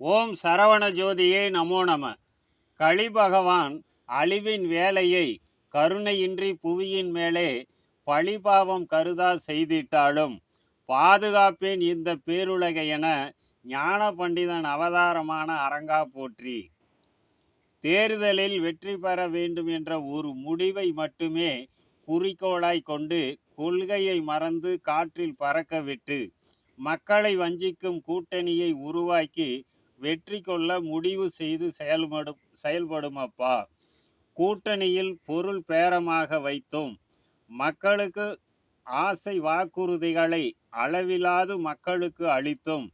ஓம் சரவண ஜோதியே நமோ நம. களிபகவான் அழிவின் வேலையை கருணையின்றி புவியின் மேலே பழிபாவம் கருதா செய்திட்டாலும் பாதுகாப்பேன் இந்த பேருலகை என ஞான பண்டிதன் அவதாரமான அரங்கா போற்றி. தேர்தலில் வெற்றி பெற வேண்டும் என்ற ஒரு முடிவை மட்டுமே குறிக்கோளாய் கொண்டு கொள்கையை மறந்து காற்றில் பறக்க விட்டு மக்களை வஞ்சிக்கும் கூட்டணியை உருவாக்கி வெற்றி கொள்ள முடிவு செய்து செயல்படும் செயல்படும் அப்பா கூட்டணியில் பொருள் பேரமாக வைத்தோம். மக்களுக்கு ஆசை வாக்குறுதிகளை அளவிலாது மக்களுக்கு அளித்தும்.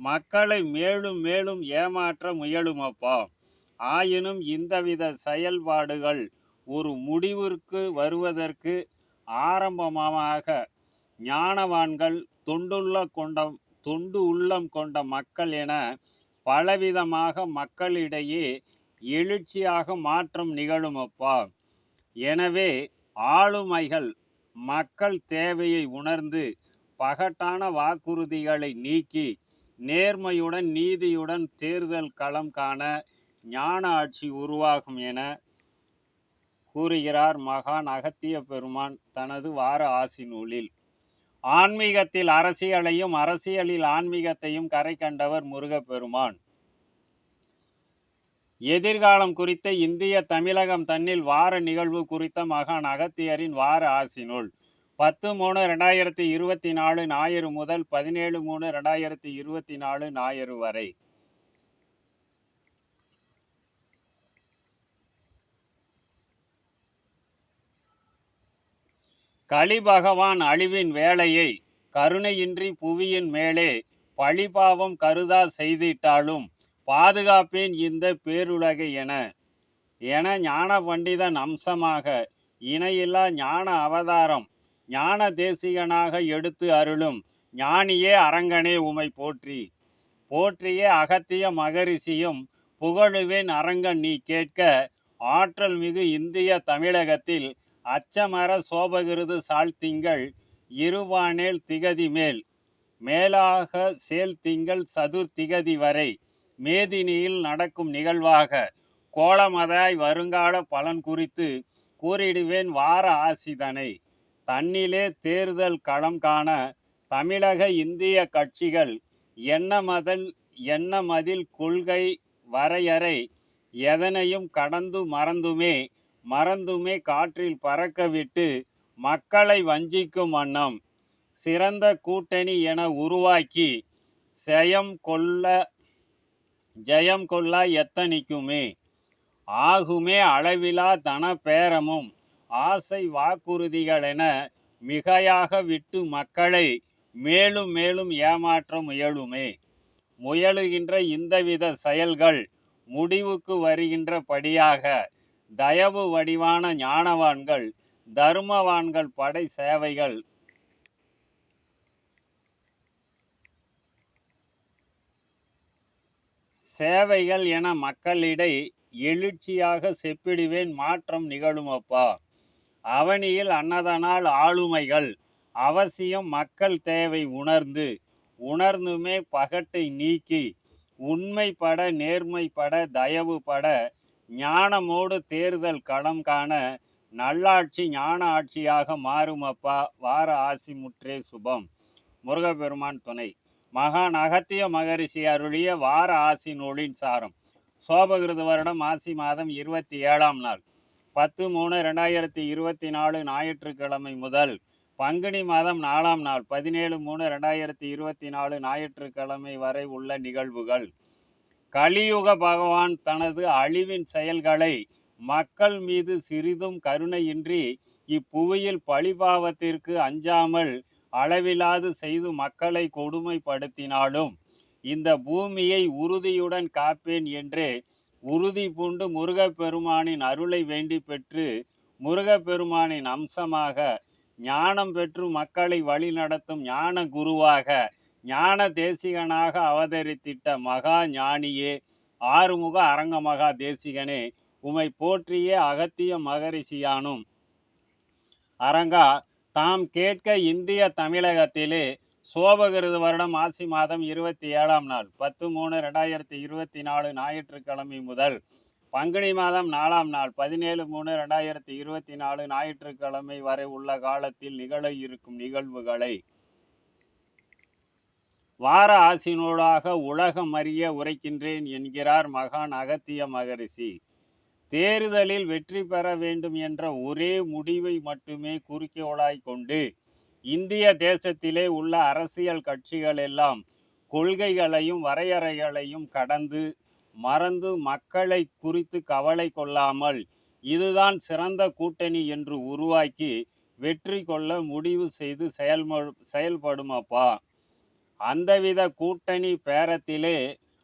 மக்களை மேலும் மேலும் ஏமாற்ற முயலுமப்பா? ஆயினும் இந்தவித செயல்பாடுகள் ஒரு முடிவிற்கு வருவதற்கு ஆரம்பமாக ஞானவான்கள் தொண்டுள்ள கொண்ட தொண்டு உள்ளம் கொண்ட மக்கள் என பலவிதமாக மக்களிடையே எழுச்சியாக மாற்றம் நிகழும் அப்பா எனவே ஆளுமைகள் மக்கள் தேவையை உணர்ந்து பகட்டான வாக்குறுதிகளை நீக்கி நேர்மையுடன் நீதியுடன் தேர்தல் களம் காண ஞான ஆட்சி உருவாகும் என கூறுகிறார் மகான் அகத்திய பெருமான் தனது வார ஆசி நூலில் ஆன்மீகத்தில் அரசியலையும் அரசியலில் ஆன்மீகத்தையும் கரை கண்டவர் முருகப்பெருமான். எதிர்காலம் குறித்த இந்திய தமிழகம் தன்னில் வார நிகழ்வு குறித்த மகான் அகத்தியரின் வார ஆசி நூல் பத்து மூணு ரெண்டாயிரத்தி இருபத்தி நாலு ஞாயிறு முதல் பதினேழு மூணு ரெண்டாயிரத்தி இருபத்தி நாலு ஞாயிறு வரை. கலிபகவான் அழிவின் வேலையை கருணையின்றி புவியின் மேலே பழிபாவம் கருதா செய்திட்டாலும் பாதுகாப்பேன் இந்த பேருலகை என. என ஞான பண்டிதன் அம்சமாக இணையில்லா ஞான அவதாரம் ஞான தேசிகனாக எடுத்து அருளும் ஞானியே அரங்கனே உமை போற்றி. போற்றிய அகத்திய மகரிஷியும் புகழுவேன் அரங்கன் நீ கேட்க ஆற்றல் மிகு இந்திய தமிழகத்தில் அச்சமர சோபகிருது சாழ்த்திங்கள் இருவானேல் திகதி மேல் மேலாக சேல் திங்கள் சதுர் திகதி வரை மேதினியில் நடக்கும் நிகழ்வாக கோலமதாய் வருங்கால பலன் குறித்து கூறிடுவேன் வார ஆசிதனை. தன்னிலே தேர்தல் களம் காண தமிழக இந்திய கட்சிகள் என்ன மதல் என்ன மதில் கொள்கை வரையறை எதனையும் கடந்து மறந்துமே மறந்துமே காற்றில் பறக்க விட்டு மக்களை வஞ்சிக்கும் வண்ணம் சிறந்த கூட்டணி என உருவாக்கி செயம் கொள்ள ஜெயம் கொள்ள எத்தனிக்குமே. ஆகுமே அளவிலா தன பேரமும் ஆசை வாக்குறுதிகள் என மிகையாக விட்டு மக்களை மேலும் மேலும் ஏமாற்ற முயலுமே. முயலுகின்ற இந்தவித செயல்கள் முடிவுக்கு வருகின்ற படியாக தயவு வடிவான ஞானவான்கள் தர்மவான்கள் படை சேவைகள். சேவைகள் என மக்களிடை எழுச்சியாக செப்பிடுவேன் மாற்றம் நிகழுமப்பா. அவனியில் அன்னதனால் ஆளுமைகள் அவசியம் மக்கள் தேவை உணர்ந்து உணர்ந்துமே பகட்டை நீக்கி உண்மைப்பட நேர்மைப்பட தயவுபட ஞானமோடு தேர்தல் களம் காண நல்லாட்சி ஞான ஆட்சியாக மாறும் அப்பா வார ஆசி முற்றே சுபம். முருகப்பெருமான் துணை. மகான் அகத்திய மகரிஷி அருளிய வார ஆசி நூலின் சாரம். சோபகிருத வருடம் ஆசி மாதம் இருபத்தி ஏழாம் நாள். பத்து மூணு ரெண்டாயிரத்தி இருபத்தி நாலு ஞாயிற்றுக்கிழமை முதல் பங்குனி மாதம் நாலாம் நாள் பதினேழு மூணு ரெண்டாயிரத்தி இருபத்தி நாலு ஞாயிற்றுக்கிழமை வரை உள்ள நிகழ்வுகள். கலியுக பகவான் தனது அழிவின் செயல்களை மக்கள் மீது சிறிதும் கருணையின்றி இப்புவியில் பழிபாவத்திற்கு அஞ்சாமல் அளவிலாது செய்து மக்களை கொடுமைப்படுத்தினாலும் இந்த பூமியை உறுதியுடன் காப்பேன் என்று உறுதி பூண்டு முருகப்பெருமானின் அருளை வேண்டி பெற்று முருகப்பெருமானின் அம்சமாக ஞானம் பெற்று மக்களை வழிநடத்தும் ஞான குருவாக ஞான தேசிகனாக அவதரித்திட்ட மகா ஞானியே ஆறுமுக அரங்க மகா தேசிகனே உமை போற்றிய அகத்திய மகரிஷியானும். அரங்கா தாம் கேட்க இந்திய தமிழகத்திலே சோபகிருது வருடம் ஆசி மாதம் இருபத்தி ஏழாம் நாள் பத்து மூணு ரெண்டாயிரத்தி இருபத்தி நாலு ஞாயிற்றுக்கிழமை முதல் பங்குனி மாதம் நாலாம் நாள் பதினேழு மூணு ரெண்டாயிரத்தி இருபத்தி நாலு ஞாயிற்றுக்கிழமை வரை உள்ள காலத்தில் நிகழ இருக்கும் நிகழ்வுகளை வார ஆசினூடாக உலகம் அறிய உரைக்கின்றேன் என்கிறார் மகான் அகத்திய மகரிஷி. தேர்தலில் வெற்றி பெற வேண்டும் என்ற ஒரே முடிவை மட்டுமே குறிக்கோளாய் கொண்டு இந்திய தேசத்திலே உள்ள அரசியல் கட்சிகள் எல்லாம் கொள்கைகளையும் வரையறைகளையும் கடந்து மறந்து மக்களை குறித்து கவலை கொள்ளாமல் இதுதான் சிறந்த கூட்டணி என்று உருவாக்கி வெற்றி கொள்ள முடிவு செய்து செயல்ம செயல்படுமப்பா? அந்தவித கூட்டணி பேரத்திலே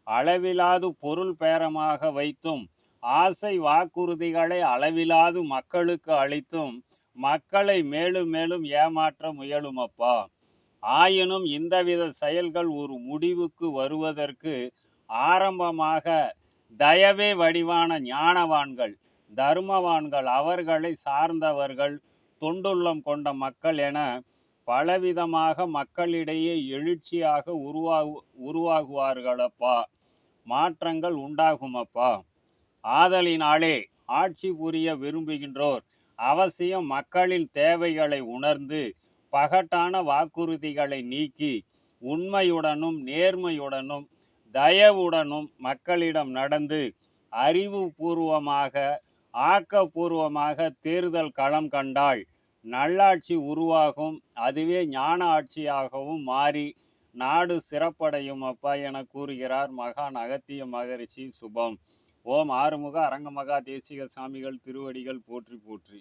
அளவிலாது பொருள் பேரமாக வைத்தும் ஆசை வாக்குறுதிகளை அளவிலாது மக்களுக்கு அளித்தும் மக்களை மேலும் மேலும் ஏமாற்ற முயலுமப்பா? ஆயினும் இந்தவித செயல்கள் ஒரு முடிவுக்கு வருவதற்கு ஆரம்பமாக தயவே வடிவான ஞானவான்கள் தர்மவான்கள் அவர்களை சார்ந்தவர்கள் தொண்டுள்ளம் கொண்ட மக்கள் என பலவிதமாக மக்களிடையே எழுச்சியாக உருவாகு உருவாகுவார்களப்பா. மாற்றங்கள் உண்டாகுமப்பா. ஆதலினாலே ஆட்சி புரிய விரும்புகின்றோர் அவசியம் மக்களின் தேவைகளை உணர்ந்து பகட்டான வாக்குறுதிகளை நீக்கி உண்மையுடனும் நேர்மையுடனும் தயவுடனும் மக்களிடம் நடந்து அறிவுபூர்வமாக ஆக்கப்பூர்வமாக தேர்தல் களம் கண்டால் நல்லாட்சி உருவாகும். அதுவே ஞான ஆட்சியாகவும் மாறி நாடு சிறப்படையும் அப்பா என கூறுகிறார் மகான் அகத்திய மகரிஷி சுபம். ஓம் ஆறுமுக அரங்கமகா தேசிக சாமிகள் திருவடிகள் போற்றி போற்றி.